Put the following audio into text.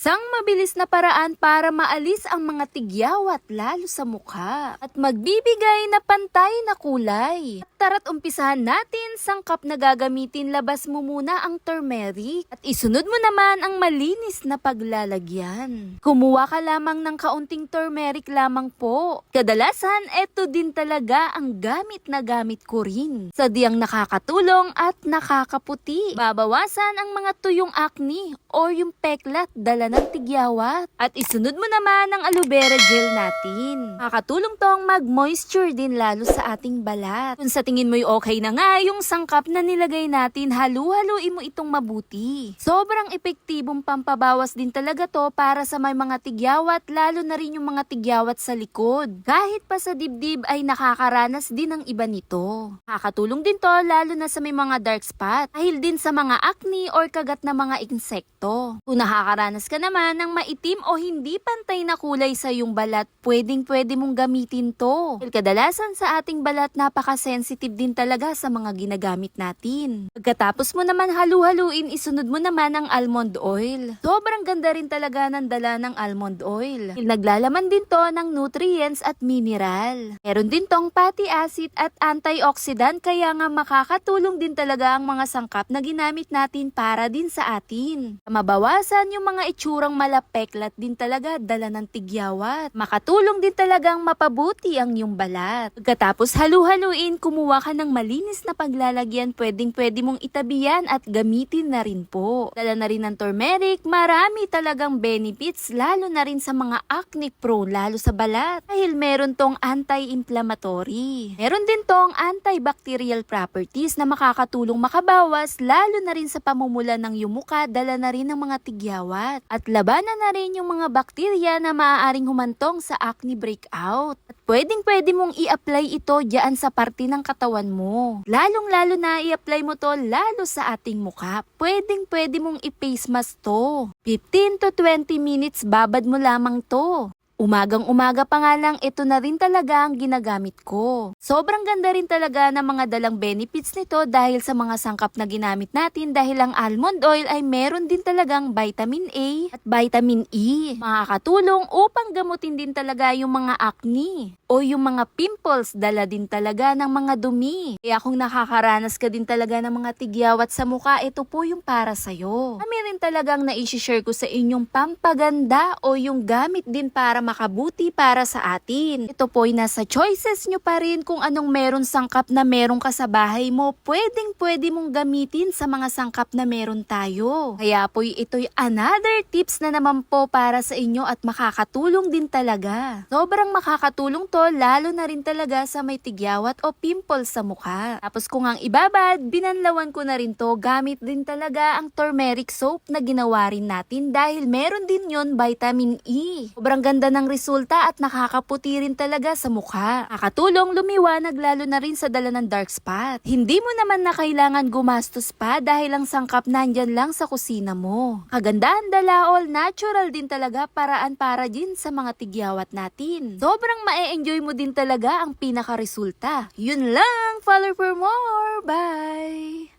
Sang mabilis na paraan para maalis ang mga tigyawat lalo sa mukha at magbibigay na pantay na kulay. Tara't umpisahan natin sangkap na gagamitin labas mo muna ang turmeric at isunod mo naman ang malinis na paglalagyan. Kumuha ka lamang ng kaunting turmeric lamang po. Kadalasan, eto din talaga ang gamit na gamit ko rin. Sadyang nakakatulong at nakakaputi. Babawasan ang mga tuyong acne or yung peklat dala ng tigyawat. At isunod mo naman ang aloe vera gel natin. Makakatulong tong mag-moisture din lalo sa ating balat. Kung sa tingin mo'y okay na nga yung sangkap na nilagay natin, halu-haluin mo itong mabuti. Sobrang epektibong pampabawas din talaga to para sa may mga tigyawat, lalo na rin yung mga tigyawat sa likod. Kahit pa sa dibdib ay nakakaranas din ng iba nito. Nakakatulong din to lalo na sa may mga dark spot, dahil din sa mga acne or kagat na mga insekto. Kung nakakaranas ka naman ng maitim o hindi pantay na kulay sa iyong balat, pwedeng pwede mong gamitin to. Kadalasan sa ating balat napaka-sensitive din talaga sa mga ginagamit natin. Pagkatapos mo naman halu-haluin, isunod mo naman ang almond oil. Sobrang ganda rin talaga ng dala ng almond oil. Naglalaman din to ng nutrients at mineral. Meron din tong fatty acid at antioxidant kaya nga makakatulong din talaga ang mga sangkap na ginamit natin para din sa atin. Mabawasan yung mga itsurang malapeklat din talaga dala ng tigyawat. Makatulong din talagang mapabuti ang iyong balat. Pagkatapos halu-haluin, kumuha ka ng malinis na paglalagyan, pwedeng pwede mong itabihan at gamitin na rin po. Dala na rin ng turmeric, marami talagang benefits lalo na rin sa mga acne prone lalo sa balat dahil meron tong anti-inflammatory. Meron din tong antibacterial properties na makakatulong makabawas lalo na rin sa pamumula ng iyong muka dala na rin ng mga tigyawat at labanan na rin yung mga bakterya na maaaring humantong sa acne breakout. At pwedeng pwede mong i-apply ito diyan sa parte ng katawan mo. Lalong lalo na i-apply mo to lalo sa ating muka. Pwedeng pwede mong i-face mask to. 15 to 20 minutes babad mo lamang to. Umagang umaga pa nga lang, ito na rin talaga ang ginagamit ko. Sobrang ganda rin talaga ng mga dalang benefits nito dahil sa mga sangkap na ginamit natin dahil ang almond oil ay meron din talagang vitamin A at vitamin E. Makakatulong upang gamutin din talaga yung mga acne o yung mga pimples dala din talaga ng mga dumi. Kaya kung nakakaranas ka din talaga ng mga tigyawat sa mukha, ito po yung para sa'yo. Kami rin talagang na-share ko sa inyong pampaganda o yung gamit din para makabuti para sa atin. Ito po ay nasa choices nyo pa rin kung anong meron sangkap na meron ka sa bahay mo. Pwedeng pwede mong gamitin sa mga sangkap na meron tayo. Kaya po ito'y another tips na naman po para sa inyo at makakatulong din talaga. Sobrang makakatulong to lalo na rin talaga sa may tigyawat o pimples sa mukha. Tapos kung ang ibabad, binanlawan ko na rin to gamit din talaga ang turmeric soap na ginawa rin natin dahil meron din yon vitamin E. Sobrang ganda ng resulta at nakakaputi rin talaga sa mukha. Nakatulong lumiwanag lalo na rin sa dala ng dark spot. Hindi mo naman na kailangan gumastos pa dahil ang sangkap nandyan lang sa kusina mo. Kagandahan dala all natural din talaga paraan para din sa mga tigyawat natin. Sobrang ma-enjoy mo din talaga ang pinaka-resulta. Yun lang! Follow for more! Bye!